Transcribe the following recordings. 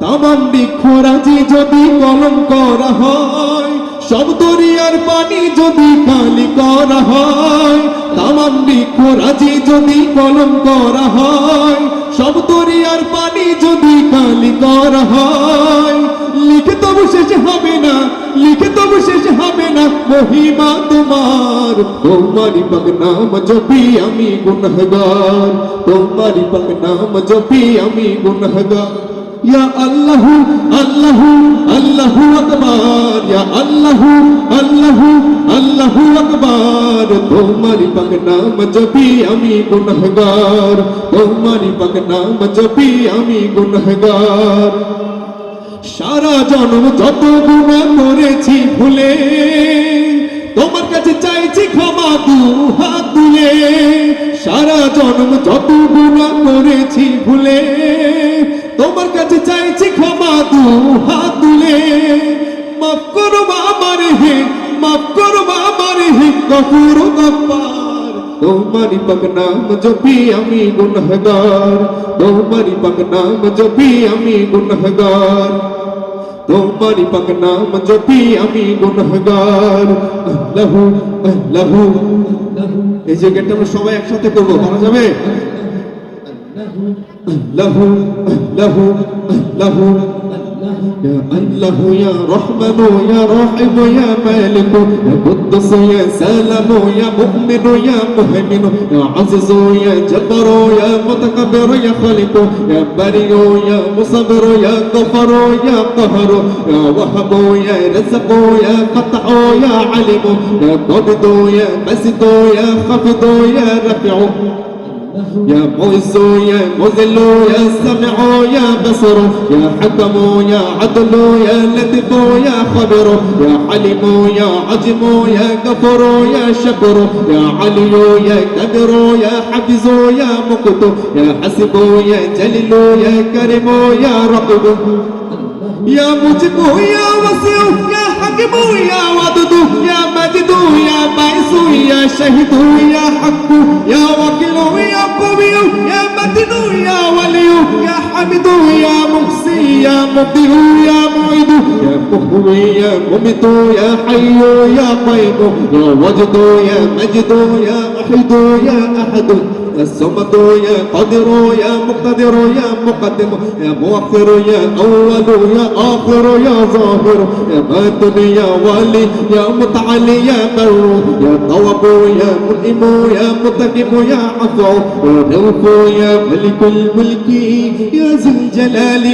তামাম বৃক্ষরাজি যদি কলম করা হয়, সব দরিয়ার পানি যদি কালি করা হয় তামাম বৃক্ষরাজি যদি কলম করা হয়, সব দরিয়ার পানি যদি কালি করা হয়। লিখে তবু শেষ হবে না, লিখে তবু শেষ হবে না, মহিমা তোমার। তোমারি নাম জপি আমি গুনহগার তোমারি নাম জপি আমি গুনহগার। ইয়া তোমারি পাক নাম জপি আমি গুনহগার তোমারি পাক নাম জপি আমি গুনহগার। সারা জন্ম যত গুণা করেছি ভুলে, তোমার কাছে চাইছি ক্ষমা দু হাত তুলে। সারা জন্ম যত গুণা করেছি ভুলে তোমার কাছে চাইছি ক্ষমা দু হাত তুলে। মাফ করো আমার হে, মাফ করো আমার হে কপুর। গপ্পার তোমারি পাক নাম জপি আমি গুনহগার তোমারি পাক নাম জপি আমি গুনহগার তোমারি পাক নাম জপি আমি গুনহগার আল্লাহু আল্লাহু এই যে গেটটা আমরা সবাই একসাথে করব, করা যাবে? আল্লাহু। له له له. يا الله يا رحمن يا راحم يا مالك. يا قدس يا سلام يا مؤمن يا مهمن يا عزيز يا جبر يا متكبر يا خالق. يا بري يا مصبر يا غفر يا قهر يا وهب يا رزق يا قطع يا عليم. يا قابض يا بسط يا خافض يا رفيع يا معز يا مذل يا سمع يا بصر يا حكم يا عدل يا لطف يا خبر يا حليم يا عجم يا غفور يا شكر يا علي يا كبير يا حفظ يا مقت يا حسب يا جليل يا كريم يا رقب يا مجيب يا وسيع يا حكيم يا ودود يا مجد يا باعث يا شهيد يا حق يا وكيل يا مبدئ يا معيد يا مهوي يا مميت يا حي يا قيوم يا وجد يا مجد يا وحيد يا احد يا الصمد يا قادر يا مقتدر يا مقدم يا مؤخر يا أول يا آخر يا ظاهر يا باطن يا والي يا متعالي يا بر يا تواب يا منعم يا متقم يا عفو يا رؤوف يا ملك الملك يا ذي الجلال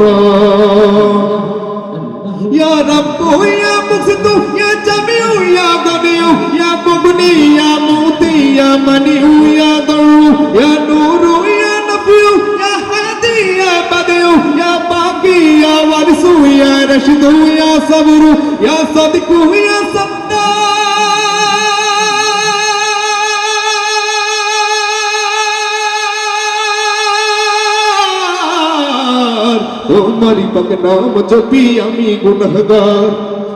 والإكرام يا رب يا يا مني يا ضر يا نور يا نبي يا هادي يا بديع يا باقي يا وارث يا رشيد يا صبر يا صدق يا صدار তোমারি পাক নাম জপি আমি গুনহগার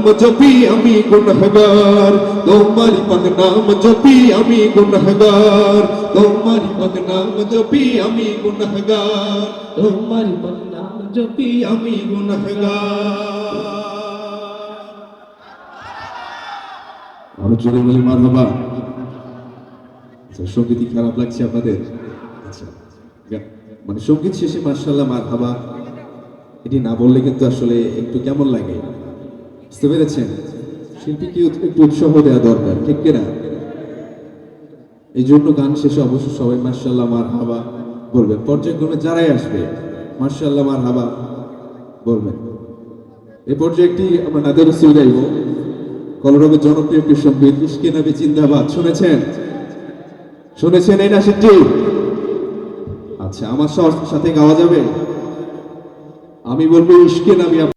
নাম জপি আমি গুনহগার তোমারি পাক নাম জপি আমি গুনহগার তোমারি পাক নাম জপি আমি গুনহগার তোমারি পাক নাম জপি আমি গুনহগার আরও জোরে বলি আচ্ছা সঙ্গীতই খারাপ লাগছে আপনাদের? আচ্ছা মানে সংগীত শেষে মার্শাল্লাহ মার হাবা এটি না বললে কিন্তু আসলে একটু কেমন লাগে? বুঝতে পেরেছেন? শিল্পীকে একটু উৎসাহ দেওয়া দরকার, ঠিক কিনা? এই জন্য গান শেষে অবশ্য সবাই মার্শাল্লাহ মার হাবা বলবেন। পর্যায়ক্রমে যারাই আসবে, মার্শাল্লাহ মার হাবা বলবেন। এই পর্যায়ে আমরা নাদের রসুল গাইব। কলরবের জনপ্রিয় একটি সংগীত ইস্কে নবী জিন্দাবাদ, শুনেছেন? শুনেছেন এই নাসিরটি আচ্ছা আমার সাথে গাওয়া যাবে? আমি বলব ইস্কে নবী